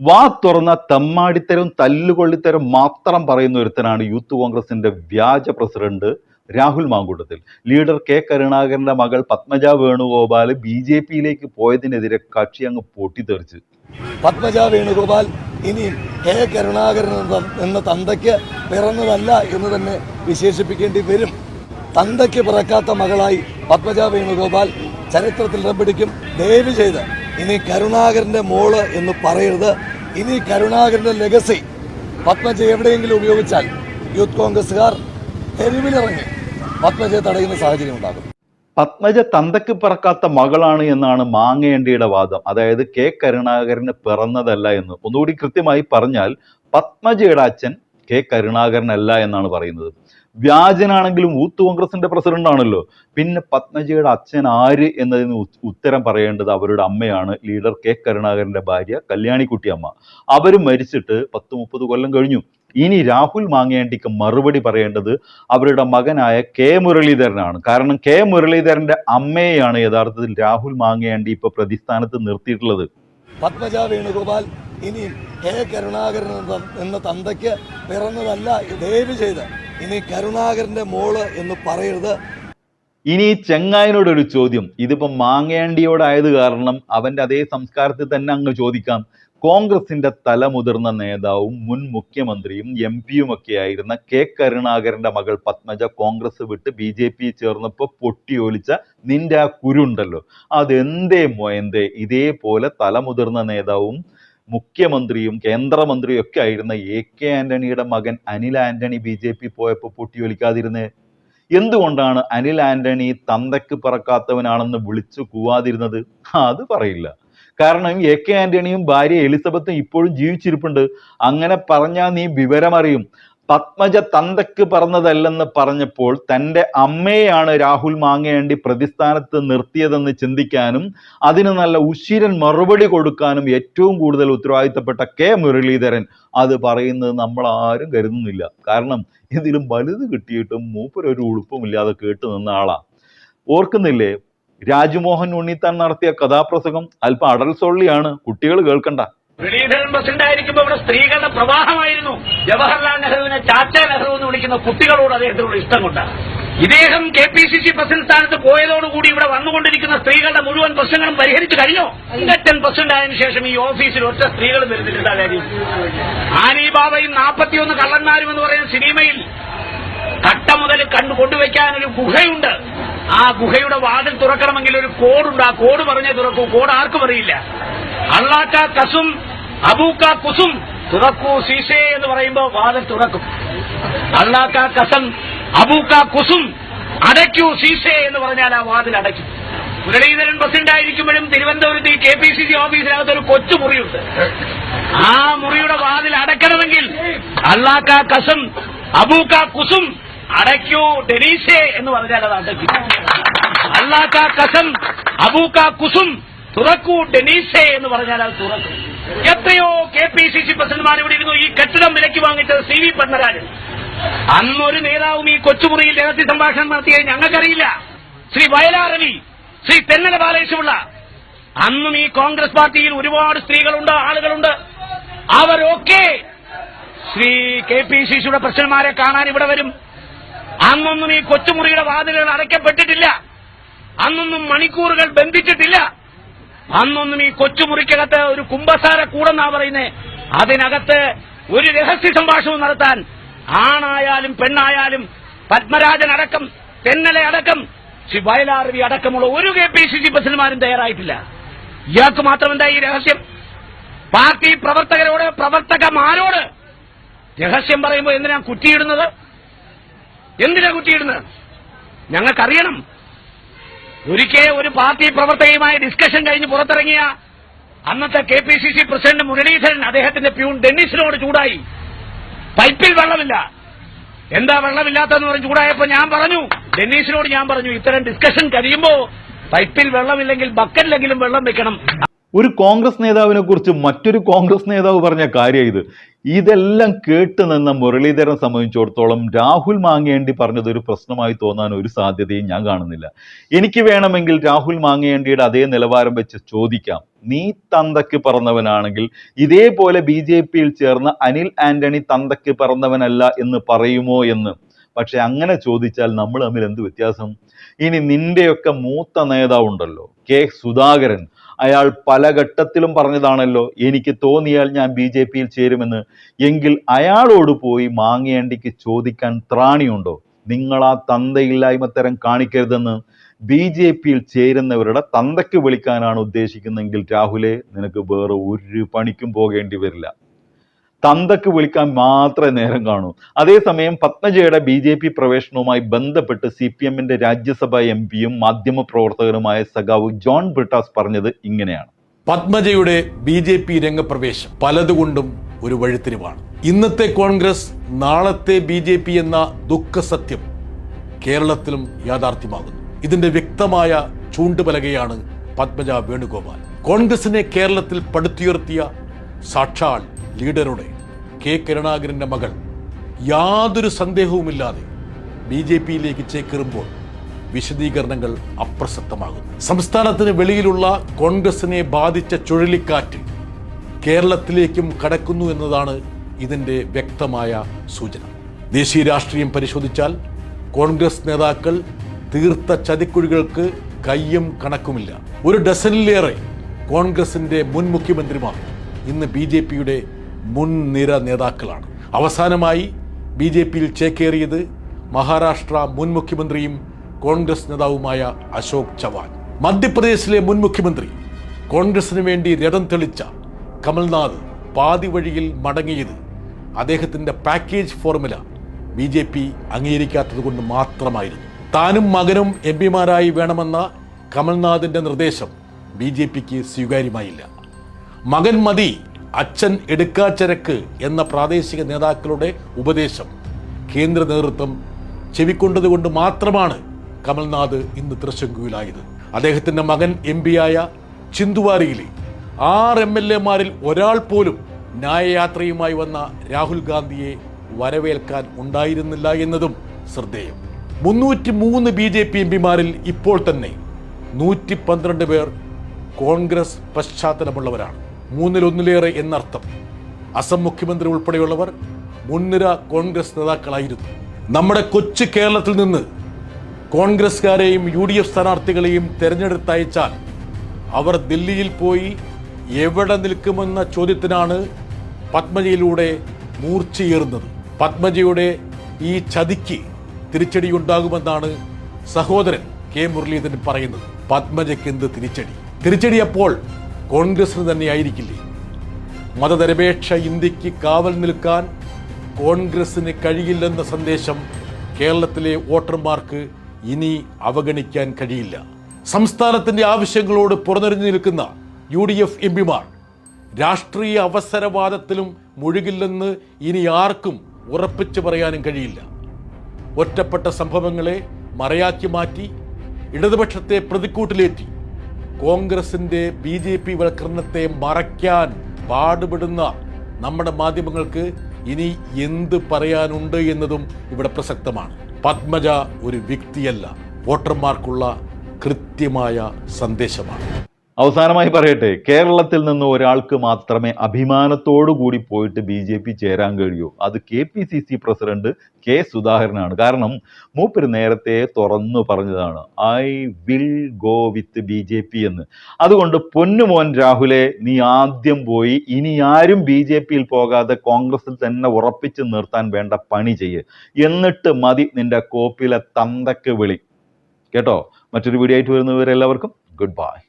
വാ തുറന്ന തെമ്മാടിത്തരം തല്ലുകൊള്ളിത്തരം മാത്രം പറയുന്ന ഒരുത്തനാണ് യൂത്ത് കോൺഗ്രസിന്റെ വ്യാജ president Rahul Mamkootathil. Leader K കരുണാകരന്റെ മകൾ പത്മജ വേണുഗോപാൽ ബി ജെ പിയിലേക്ക് പോയതിനെതിരെ കക്ഷി അങ്ങ് പൊട്ടിത്തെറിച്ച്. പത്മജ വേണുഗോപാൽ ഇനി കെ കരുണാകരൻ എന്ന- തന്തയ്ക്ക് പിറന്നതല്ല എന്ന് തന്നെ വിശേഷിപ്പിക്കേണ്ടി വരും. തന്തയ്ക്ക് പിറക്കാത്ത മകളായി പത്മജ വേണുഗോപാൽ ചരിത്രത്തിൽ ഇടം ദയവ് ചെയ്ത് ഇനി കരുണാകരന്റെ മോൾ എന്ന് പറയരുത്. ഇനി കരുണാകരന്റെ ലെഗസി പത്മജ എവിടെയെങ്കിലും ഉപയോഗിച്ചാൽ യൂത്ത് കോൺഗ്രസ്സുകാർ തെരുവിലിറങ്ങി പത്മജയെ തടയുന്ന സാഹചര്യം ഉണ്ടാകും. പത്മജ തന്തയ്ക്ക് പിറക്കാത്ത മകളാണ് എന്നാണ് മാങ്ങേണ്ടിയുടെ വാദം. അതായത് കെ കരുണാകരന് പിറന്നതല്ല എന്ന്. ഒന്നുകൂടി കൃത്യമായി പറഞ്ഞാൽ പത്മജയുടെ അച്ഛൻ കെ കരുണാകരനല്ല എന്നാണ് പറയുന്നത്. വ്യാജനാണെങ്കിലും ഊത്ത് കോൺഗ്രസിന്റെ പ്രസിഡന്റ് ആണല്ലോ പിന്നെ പത്മജിയുടെ അച്ഛൻ ആര് എന്നതിന് ഉത്തരം പറയേണ്ടത് അവരുടെ അമ്മയാണ്. ലീഡർ കെ കരുണാകരന്റെ ഭാര്യ കല്യാണിക്കുട്ടി അമ്മ. അവർ മരിച്ചിട്ട് പത്ത് മുപ്പത് കൊല്ലം കഴിഞ്ഞു. ഇനി രാഹുൽ മാങ്ങേണ്ടിക്ക് മറുപടി പറയേണ്ടത് അവരുടെ മകനായ കെ മുരളീധരനാണ്. കാരണം കെ മുരളീധരന്റെ അമ്മയെയാണ് യഥാർത്ഥത്തിൽ രാഹുൽ മാങ്ങേണ്ടി ഇപ്പൊ പ്രതിസ്ഥാനത്ത് നിർത്തിയിട്ടുള്ളത്. പത്മജ വേണുഗോപാൽ ഇനിയും എ കരുണാകരൻ എന്ന- തന്തയ്ക്ക് പിറന്നതല്ല ദയവ് ചെയ്ത്. ഇനി കരുണാകരന്റെ മോൾ എന്ന് പറയരുത്. ഇനി ചെങ്ങായനോട് ഒരു ചോദ്യം. ഇതിപ്പോ മാങ്ങേണ്ടിയോടായത് കാരണം അവന്റെ അതേ സംസ്കാരത്തിൽ തന്നെ അങ്ങ് ചോദിക്കാം. കോൺഗ്രസിന്റെ തലമുതിർന്ന നേതാവും മുൻ മുഖ്യമന്ത്രിയും എം പിയും ഒക്കെ ആയിരുന്ന കെ കരുണാകരന്റെ മകൾ പത്മജ കോൺഗ്രസ് വിട്ട് ബി ജെ പി ചേർന്നപ്പോ പൊട്ടിയൊലിച്ച നിന്റെ ആ കുരുണ്ടല്ലോ. അതെന്തേ മോയന്തേ? ഇതേപോലെ തലമുതിർന്ന നേതാവും മുഖ്യമന്ത്രിയും കേന്ദ്രമന്ത്രിയും ഒക്കെ ആയിരുന്ന എ കെ ആന്റണിയുടെ മകൻ Anil Antony B J P പോയപ്പോ പൊട്ടിയൊലിക്കാതിരുന്നേ? എന്തുകൊണ്ടാണ് അനിൽ ആന്റണി തന്തയ്ക്ക് പറക്കാത്തവനാണെന്ന് വിളിച്ചു കൂവാതിരുന്നത്? അത് പറയില്ല. കാരണം എ കെ ആന്റണിയും ഭാര്യ എലിസബത്തും ഇപ്പോഴും ജീവിച്ചിരിപ്പുണ്ട്. അങ്ങനെ പറഞ്ഞാൽ നീ വിവരമറിയും. പത്മജ തന്തയ്ക്ക് പറഞ്ഞതല്ലെന്ന് പറഞ്ഞപ്പോൾ തന്റെ അമ്മയെയാണ് രാഹുൽ മാങ്ങേണ്ടി പ്രതിസ്ഥാനത്ത് നിർത്തിയതെന്ന് ചിന്തിക്കാനും അതിന് നല്ല ഉശിരൻ മറുപടി കൊടുക്കാനും ഏറ്റവും കൂടുതൽ ഉത്തരവാദിത്തപ്പെട്ട കെ മുരളീധരൻ അത് പറയുന്നത് നമ്മൾ ആരും കരുതുന്നില്ല. കാരണം ഇതിലും വലുത് കിട്ടിയിട്ടും മൂപ്പരൊരു ഉളുപ്പുമില്ലാതെ കേട്ടു നിന്ന ആളാ. ഓർക്കുന്നില്ലേ? രാജ്മോഹൻ ഉണ്ണിത്താൻ നടത്തിയ കഥാപ്രസംഗം അല്പം അടൽ സൊള്ളിയാണ്. കുട്ടികൾ കേൾക്കണ്ട. മുരളീധരൻ ഇവിടെ സ്ത്രീകളുടെ പ്രവാഹമായിരുന്നു. ജവഹർലാൽ നെഹ്റുവിനെ ചാച്ച നെഹ്റു എന്ന് വിളിക്കുന്ന കുട്ടികളോട് അദ്ദേഹത്തിനോട് ഇഷ്ടം കൊണ്ടാണ് ഇദ്ദേഹം K P C C president സ്ഥാനത്ത് പോയതോടുകൂടി ഇവിടെ വന്നുകൊണ്ടിരിക്കുന്ന സ്ത്രീകളുടെ മുഴുവൻ പ്രശ്നങ്ങളും പരിഹരിച്ചു കഴിഞ്ഞോ? ഇലക്ഷൻ പ്രസിഡന്റ് ആയതിനു ശേഷം ഈ ഓഫീസിൽ ഒറ്റ സ്ത്രീകളും വരുന്നില്ല. കാര്യം. ആനി ബാബയും നാൽപ്പത്തിയൊന്ന് കള്ളന്മാരും എന്ന് പറയുന്ന സിനിമയിൽ കട്ട മുതൽ കണ്ടു കൊണ്ടുവയ്ക്കാൻ ഒരു ഗുഹയുണ്ട്. ആ ഗുഹയുടെ വാതിൽ തുറക്കണമെങ്കിൽ ഒരു കോഡുണ്ട് ആ കോഡ് പറഞ്ഞേ തുറക്കൂ. കോഡ് ആർക്കും അറിയില്ല. അള്ളാക്ക കസും അബൂക്ക കുസും. തുറക്കൂ സീസേ എന്ന് പറയുമ്പോ വാതിൽ തുറക്കും. അള്ളാക്ക കസം അബൂക്ക കുസും അടയ്ക്കൂ സീസേ എന്ന് പറഞ്ഞാൽ ആ വാതിൽ അടയ്ക്കും. മുരളീധരൻ പ്രസിഡന്റ് ആയിരിക്കുമ്പോഴും തിരുവനന്തപുരത്ത് ഈ കെ പി സി സി ഓഫീസിനകത്ത് ഒരു കൊച്ചു മുറിയുണ്ട്. ആ മുറിയുടെ വാതിൽ അടയ്ക്കണമെങ്കിൽ അള്ളാക്ക കസും അബൂക്ക കുസും അടയ്ക്കൂ ഡെനീസേ എന്ന് പറഞ്ഞാൽ അത് അടയ്ക്കും അല്ലാത്ത കസം അബൂക്ക കുസും തുറക്കൂ ഡെനീസേ എന്ന് പറഞ്ഞാൽ അത് തുറക്കും. എത്രയോ കെ പി സി സി പ്രസിഡന്റ്മാർ ഇവിടെ ഇരുന്നു ഈ കെട്ടിടം വിലയ്ക്ക് വാങ്ങിച്ചത് സി വി പത്മരാജൻ. അന്നൊരു നേതാവും ഈ കൊച്ചുമുറിയിൽ രഹസ്യ സംഭാഷണം നടത്തിയത് ഞങ്ങൾക്കറിയില്ല. ശ്രീ വയലാറവി ശ്രീ തെന്നല ബാലേശ്വള്ള അന്നും ഈ കോൺഗ്രസ് പാർട്ടിയിൽ ഒരുപാട് സ്ത്രീകളുണ്ട് ആളുകളുണ്ട്. അവരൊക്കെ ശ്രീ കെ പി സി സിയുടെ പ്രസിഡന്റുമാരെ കാണാൻ ഇവിടെ വരും. അന്നൊന്നും ഈ കൊച്ചുമുറിയുടെ വാതിലുകൾ അടയ്ക്കപ്പെട്ടിട്ടില്ല. അന്നൊന്നും മണിക്കൂറുകൾ ബന്ധിച്ചിട്ടില്ല. അന്നൊന്നും ഈ കൊച്ചുമുറിക്കകത്ത് ഒരു കുംഭസാര കൂടെന്നാ പറയുന്നേ. അതിനകത്ത് ഒരു രഹസ്യ സംഭാഷണം നടത്താൻ ആണായാലും പെണ്ണായാലും പത്മരാജൻ അടക്കം തെന്നലെ അടക്കം ശ്രീ വയലാറവി അടക്കമുള്ള ഒരു കെ പി സി സി പ്രസിഡന്റുമാരും തയ്യാറായിട്ടില്ല. ഇയാൾക്ക് മാത്രം എന്താ ഈ രഹസ്യം? പാർട്ടി പ്രവർത്തകരോട് പ്രവർത്തകമാരോട് രഹസ്യം പറയുമ്പോൾ എന്തിനാ കുറ്റിയിടുന്നത്? എന്തിനാ കുറ്റിയിടുന്നത് ഞങ്ങൾക്കറിയണം. ഒരിക്കൽ ഒരു പാർട്ടി പ്രവർത്തകയുമായി ഡിസ്കഷൻ കഴിഞ്ഞ് പുറത്തിറങ്ങിയ അന്നത്തെ K P C C president Muraleedharan അദ്ദേഹത്തിന്റെ പ്യൂൺ ഡെന്നിസിനോട് ചൂടായി. പൈപ്പിൽ വെള്ളമില്ല. എന്താ വെള്ളമില്ലാത്തെന്ന് പറഞ്ഞ് ചൂടായപ്പോ ഞാൻ പറഞ്ഞു. ഡെന്നീസിനോട് ഞാൻ പറഞ്ഞു ഇത്തരം ഡിസ്കഷൻ കഴിയുമ്പോ പൈപ്പിൽ വെള്ളമില്ലെങ്കിൽ ബക്കറ്റിലെങ്കിലും വെള്ളം വെക്കണം. ഒരു കോൺഗ്രസ് നേതാവിനെ കുറിച്ച് മറ്റൊരു കോൺഗ്രസ് നേതാവ് പറഞ്ഞ കാര്യം ഇത്. ഇതെല്ലാം കേട്ട് നിന്ന മുരളീധരൻ സംബന്ധിച്ചിടത്തോളം രാഹുൽ മാങ്ങേണ്ടി പറഞ്ഞത് ഒരു പ്രശ്നമായി തോന്നാൻ ഒരു സാധ്യതയും ഞാൻ കാണുന്നില്ല. എനിക്ക് വേണമെങ്കിൽ രാഹുൽ മാങ്ങേണ്ടിയുടെ അതേ നിലവാരം വെച്ച് ചോദിക്കാം. നീ തന്തയ്ക്ക് പറന്നവനാണെങ്കിൽ ഇതേപോലെ ബി ജെ പിയിൽ ചേർന്ന അനിൽ ആന്റണി തന്തയ്ക്ക് പറന്നവനല്ല എന്ന് പറയുമോ എന്ന്. പക്ഷെ അങ്ങനെ ചോദിച്ചാൽ നമ്മൾ തമ്മിൽ എന്ത് വ്യത്യാസം? ഇനി നിന്റെയൊക്കെ മൂത്ത നേതാവുണ്ടല്ലോ കെ സുധാകരൻ. അയാൾ പല ഘട്ടത്തിലും പറഞ്ഞതാണല്ലോ എനിക്ക് തോന്നിയാൽ ഞാൻ ബി ജെ പിയിൽ ചേരുമെന്ന്. എങ്കിൽ അയാളോട് പോയി മാങ്ങേണ്ടിക്ക് ചോദിക്കാൻ ത്രാണിയുണ്ടോ? നിങ്ങൾ ആ തന്തയില്ലായ്മ തരം കാണിക്കരുതെന്ന് ബി ജെ പിയിൽ ചേരുന്നവരുടെ തന്തയ്ക്ക് വിളിക്കാനാണ് ഉദ്ദേശിക്കുന്നതെങ്കിൽ രാഹുലെ നിനക്ക് വേറെ ഒരു പണിക്കും പോകേണ്ടി വരില്ല. തന്തക്ക് വിളിക്കാൻ മാത്രമേ നേരം കാണൂ. അതേസമയം പത്മജയുടെ ബി ജെ പി പ്രവേശനവുമായി ബന്ധപ്പെട്ട് സി പി എമ്മിന്റെ രാജ്യസഭാ എം പിയും മാധ്യമപ്രവർത്തകനുമായ സഖാവ് ജോൺ ബ്രിട്ടാസ് പറഞ്ഞത് ഇങ്ങനെയാണ്. പത്മജയുടെ ബി ജെ പി രംഗപ്രവേശം പലതുകൊണ്ടും ഒരു വഴിത്തിരിവാണ്. ഇന്നത്തെ കോൺഗ്രസ് നാളത്തെ ബി ജെ പി എന്ന ദുഃഖസത്യം കേരളത്തിലും യാഥാർത്ഥ്യമാകുന്നു. ഇതിന്റെ വ്യക്തമായ ചൂണ്ടുപലകയാണ് പത്മജ വേണുഗോപാൽ. കോൺഗ്രസിനെ കേരളത്തിൽ പടുത്തുയർത്തിയ സാക്ഷാൽ ലീഡറുടെ കെ കരുണാകരന്റെ മകൾ യാതൊരു സന്ദേഹവുമില്ലാതെ ബി ജെ പിയിലേക്ക് ചേക്കേറുമ്പോൾ വിശദീകരണങ്ങൾ അപ്രസക്തമാകുന്നു. സംസ്ഥാനത്തിന് വെളിയിലുള്ള കോൺഗ്രസിനെ ബാധിച്ച ചുഴലിക്കാറ്റ് കേരളത്തിലേക്കും കടക്കുന്നു എന്നതാണ് ഇതിന്റെ വ്യക്തമായ സൂചന. ദേശീയ രാഷ്ട്രീയം പരിശോധിച്ചാൽ കോൺഗ്രസ് നേതാക്കൾ തീർത്ത ചതിക്കുഴികൾക്ക് കയ്യും കണക്കുമില്ല. ഒരു ഡസനിലേറെ കോൺഗ്രസിന്റെ മുൻ മുഖ്യമന്ത്രിമാർ ഇന്ന് ബി ജെ പിയുടെ മുൻനിര നേതാക്കളാണ്. അവസാനമായി ബി ജെ പിയിൽ ചേക്കേറിയത് മഹാരാഷ്ട്ര മുൻ മുഖ്യമന്ത്രിയും കോൺഗ്രസ് നേതാവുമായ അശോക് ചവാൻ. മധ്യപ്രദേശിലെ മുൻ മുഖ്യമന്ത്രി കോൺഗ്രസിന് വേണ്ടി രഥം തെളിച്ച കമൽനാഥ് പാതി വഴിയിൽ മടങ്ങിയത് അദ്ദേഹത്തിന്റെ package formula B J P അംഗീകരിക്കാത്തത് കൊണ്ട് മാത്രമായിരുന്നു. താനും മകനും എം പിമാരായി വേണമെന്ന കമൽനാഥിന്റെ നിർദ്ദേശം ബി ജെ പിക്ക് സ്വീകാര്യമായില്ല. മകൻ മതി അച്ഛൻ എടുക്കാച്ചരക്ക് എന്ന പ്രാദേശിക നേതാക്കളുടെ ഉപദേശം. കേന്ദ്ര നേതൃത്വം ചെവിക്കൊണ്ടതുകൊണ്ട് മാത്രമാണ് കമൽനാഥ് ഇന്ന് തൃശങ്കുവിലായത്. അദ്ദേഹത്തിന്റെ മകൻ എം പിയായ ചിന്തുവാരിയിലെ ആറ് എം എൽ എമാരിൽ ഒരാൾ പോലും ന്യായയാത്രയുമായി വന്ന രാഹുൽ ഗാന്ധിയെ വരവേൽക്കാൻ ഉണ്ടായിരുന്നില്ല എന്നതും ശ്രദ്ധേയം. മുന്നൂറ്റി മൂന്ന് ബി ജെ പി എം പിമാരിൽ ഇപ്പോൾ തന്നെ നൂറ്റി പന്ത്രണ്ട് പേർ കോൺഗ്രസ് പശ്ചാത്തലമുള്ളവരാണ്. മൂന്നിലൊന്നിലേറെ എന്നർത്ഥം. അസം മുഖ്യമന്ത്രി ഉൾപ്പെടെയുള്ളവർ മുൻനിര കോൺഗ്രസ് നേതാക്കളായിരുന്നു. നമ്മുടെ കൊച്ചു കേരളത്തിൽ നിന്ന് കോൺഗ്രസ്കാരെയും യു ഡി എഫ് സ്ഥാനാർത്ഥികളെയും തെരഞ്ഞെടുത്തയച്ചാൽ അവർ ദില്ലിയിൽ പോയി എവിടെ നിൽക്കുമെന്ന ചോദ്യത്തിനാണ് പത്മജയിലൂടെ മൂർച്ചയേറുന്നത് പത്മജയുടെ ഈ ചതിക്ക് തിരിച്ചടിയുണ്ടാകുമെന്നാണ് സഹോദരൻ കെ മുരളീധരൻ പറയുന്നത്. പത്മജയ്ക്ക് എന്ത് തിരിച്ചടി? തിരിച്ചടി അപ്പോൾ കോൺഗ്രസിന് തന്നെ ആയിരിക്കില്ലേ മതനിരപേക്ഷ ഇന്ത്യയ്ക്ക് കാവൽ നിൽക്കാൻ കോൺഗ്രസിന് കഴിയില്ലെന്ന സന്ദേശം കേരളത്തിലെ വോട്ടർമാർക്ക് ഇനി അവഗണിക്കാൻ കഴിയില്ല. സംസ്ഥാനത്തിന്റെ ആവശ്യങ്ങളോട് പുറന്നെറിഞ്ഞു നിൽക്കുന്ന യു ഡി എഫ് എം പിമാർ രാഷ്ട്രീയ അവസരവാദത്തിലും മുഴുകില്ലെന്ന് ഇനി ആർക്കും ഉറപ്പിച്ചു പറയാനും കഴിയില്ല. ഒറ്റപ്പെട്ട സംഭവങ്ങളെ മറയാക്കി മാറ്റി ഇടതുപക്ഷത്തെ പ്രതിക്കൂട്ടിലേറ്റി കോൺഗ്രസിന്റെ ബി ജെ പി വൽക്കരണത്തെ മറയ്ക്കാൻ പാടുപെടുന്ന നമ്മുടെ മാധ്യമങ്ങൾക്ക് ഇനി എന്ത് പറയാനുണ്ട് എന്നതും ഇവിടെ പ്രസക്തമാണ്. പത്മജ ഒരു വ്യക്തിയല്ല വോട്ടർമാർക്കുള്ള കൃത്യമായ സന്ദേശമാണ്. അവസാനമായി പറയട്ടെ കേരളത്തിൽ നിന്ന് ഒരാൾക്ക് മാത്രമേ അഭിമാനത്തോടു കൂടി പോയിട്ട് ബി ജെ പി ചേരാൻ കഴിയൂ. അത് K P C C president K സുധാകരനാണ്. കാരണം മൂപ്പര് നേരത്തെ തുറന്നു പറഞ്ഞതാണ് I will go with B J P എന്ന്. അതുകൊണ്ട് പൊന്നുമോൻ രാഹുലെ നീ ആദ്യം പോയി ഇനി ആരും ബി ജെ പിയിൽ പോകാതെ കോൺഗ്രസിൽ തന്നെ ഉറപ്പിച്ചു നിർത്താൻ വേണ്ട പണി ചെയ്യ്. എന്നിട്ട് മതി നിന്റെ കോപ്പിലെ തന്തക്ക് വിളി. കേട്ടോ? മറ്റൊരു വീഡിയോ ആയിട്ട് വരുന്നവരെല്ലാവർക്കും ഗുഡ് ബൈ.